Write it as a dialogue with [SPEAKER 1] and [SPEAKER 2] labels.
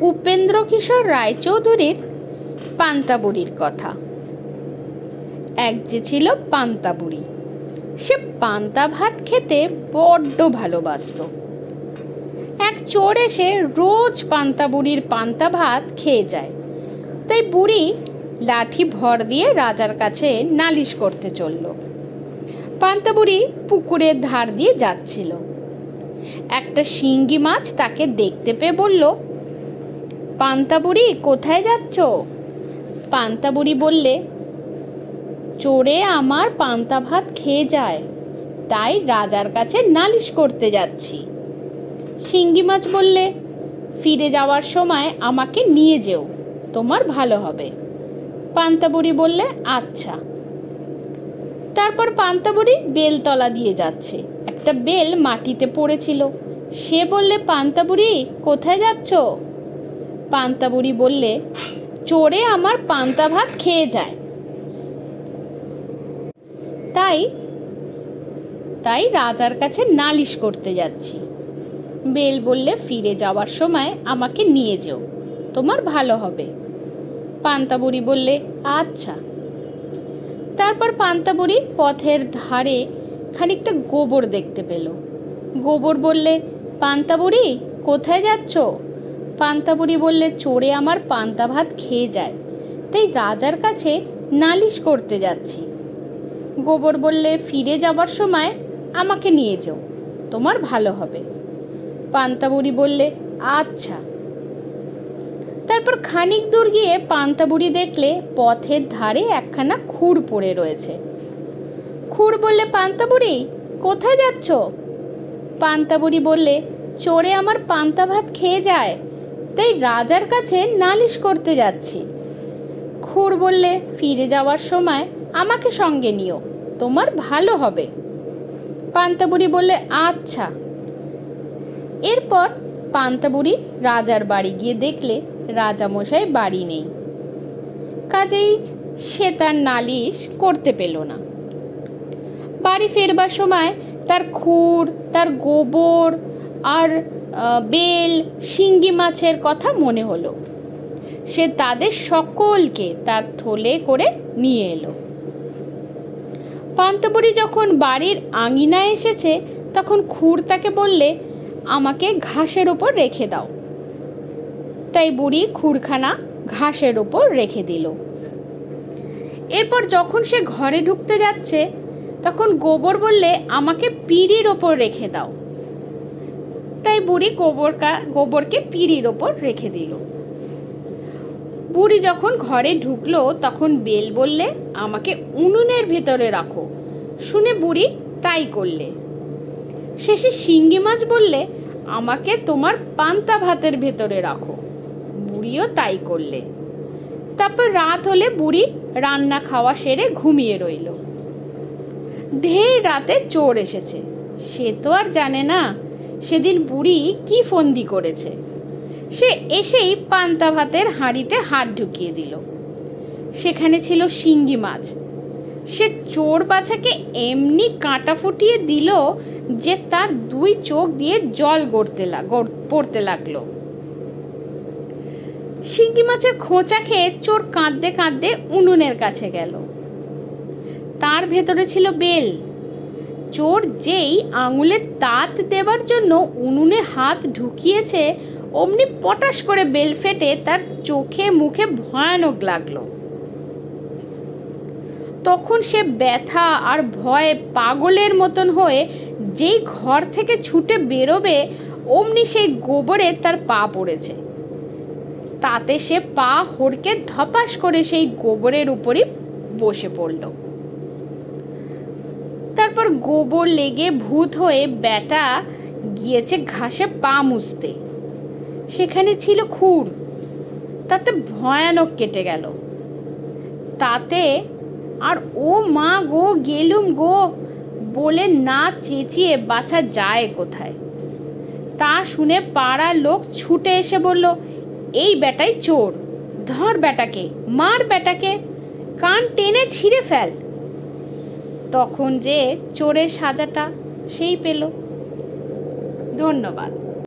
[SPEAKER 1] উপেন্দ্র কিশোর রায়চৌধুরীর পান্তাবুড়ির কথা। এক যে ছিল পান্তাবুড়ি সে পান্তা ভাত খেতে বড্ড ভালোবাসতো। এক চোর এসে রোজ পান্তা বুড়ির পান্তা ভাত খেয়ে যায়। তাই বুড়ি লাঠি ভর দিয়ে রাজার কাছে নালিশ করতে চলল। পান্তা বুড়ি পুকুরের ধার দিয়ে যাচ্ছিল। একটা শিঙ্গি মাছ তাকে দেখতে পেয়ে বলল পান্তা বুড়ি কোথায় যাচ্ছ? পান্তাবুড়ি বললে, চোরে আমার পান্তা ভাত খেয়ে যায়, তাই রাজার কাছে নালিশ করতে যাচ্ছি। শিঙ্গি মাছ বললে, ফিরে যাওয়ার সময় আমাকে নিয়ে যেও, তোমার ভালো হবে। পান্তাবুড়ি বললে আচ্ছা। তারপর পান্তাবুড়ি বেলতলা দিয়ে যাচ্ছে। একটা বেল মাটিতে পড়েছিল। সে বললে, পান্তাবুড়ি, কোথায় যাচ্ছ? পান্তাবুড়ি বললে, চোরে আমার পান্তা ভাত খেয়ে যায়। তাই তাই রাজার কাছে নালিশ করতে যাচ্ছি। বেল বললে, ফিরে যাওয়ার সময় আমাকে নিয়ে যেও, তোমার ভালো হবে। পান্তাবুড়ি বললে আচ্ছা। তারপর পান্তাবুড়ি পথের ধারে খানিকটা গোবর দেখতে পেল। গোবর বললে পান্তা পান্তাবুড়ি, কোথায় যাচ্ছ? পান্তাবুড়ি বললে চোরে আমার পান্তা ভাত খেয়ে যায়। তাই রাজার কাছে নালিশ করতে যাচ্ছি। গোবর বললে, ফিরে যাবার সময় আমাকে নিয়ে যেও, তোমার ভালো হবে। পান্তাবুড়ি বললে আচ্ছা। তারপর খানিক দূর গিয়ে পান্তাবুড়ি দেখলে পথের ধারে একখানা খুর পড়ে রয়েছে। খুর বললে, পান্তাবুড়ি, কোথায় যাচ্ছ? পান্তাবুড়ি বললে, চোরে আমার পান্তা ভাত খেয়ে যায়। তাই রাজার কাছে নালিশ করতে যাচ্ছি। খুর বললে, ফিরে যাওয়ার সময় আমাকে সঙ্গে নিও, তোমার ভালো হবে। পান্তাবুড়ি বললে আচ্ছা। এরপর পান্তাবুড়ি রাজার বাড়ি গিয়ে দেখলে রাজামশাই বাড়ি নেই। কাজেই সে তার নালিশ করতে পেল না। বাড়ি ফেরবার সময় তার খুর, তার গোবর আর বেল, শিঙ্গি মাছের কথা মনে হলো। সে তাদের সকলকে তার থলে করে নিয়ে এলো। পান্তবুড়ি যখন বাড়ির আঙিনায় এসেছে, তখন খুর তাকে বললে, আমাকে ঘাসের ওপর রেখে দাও। তাই বুড়ি খুরখানা ঘাসের ওপর রেখে দিল। এরপর যখন সে ঘরে ঢুকতে যাচ্ছে, তখন গোবর বললে, আমাকে পিঁড়ির ওপর রেখে দাও। তাই বুড়ি গোবরকা, গোবরকে পিঁড়ির ওপর রেখে দিল। বুড়ি যখন ঘরে ঢুকলো, তখন বেল বললে, আমাকে উনুনের ভেতরে রাখো। শুনে বুড়ি তাই করলে। শেষে শিঙ্গি মাছ বললে, আমাকে তোমার পান্তা ভাতের ভেতরে রাখো। বুড়িও তাই করলে। তারপর রাত হলে বুড়ি রান্না খাওয়া সেরে ঘুমিয়ে রইল। ঢের রাতে চোর এসেছে। সে তো আর জানে না সেদিন বুড়ি কি ফন্দি করেছে? সে এসেই পান্তা ভাতের হাঁড়িতে হাত ঢুকিয়ে দিল। সেখানে ছিল শিঙ্গি মাছ। সে চোর বাছাকে এমনি কাঁটা ফুটিয়ে দিল যে তার দুই চোখ দিয়ে জল গড়তে পড়তে লাগল। শিঙ্গি মাছের খোঁচা খেয়ে চোর কাঁদতে কাঁদতে উনুনের কাছে গেল। তার ভেতরে ছিল বেল। চোর যেই আঙুলে তাত দেবার জন্য উনুনে হাত ঢুকিয়েছে, অমনি পটাশ করে বেল ফেটে তার চোখে মুখে ভয়ানক লাগল। তখন সে ব্যথা আর ভয়ে পাগলের মতন হয়ে যেই ঘর থেকে ছুটে বেরোবে, অমনি সেই গোবরে তার পা পড়েছে। তাতে সে পা হড়কে ধপাস করে সেই গোবরের উপরই বসে পড়ল। গোবর লেগে ভূত হয়ে ব্যাটা গিয়েছে ঘাসে পা মুছতে। সেখানে ছিল খুর। তাতে ভয়ানক কেটে গেল। তাতে আর ও মা গো গেলুম গো বলে না চেঁচিয়ে বাছা যায় কোথায়। তা শুনে পাড়ার লোক ছুটে এসে বলল, এই বেটাই চোর, ধর বেটাকে, মার বেটাকে, কান টেনে ছিঁড়ে ফেল। তখন যে চোরের সাজাটা সেই পেল। ধন্যবাদ।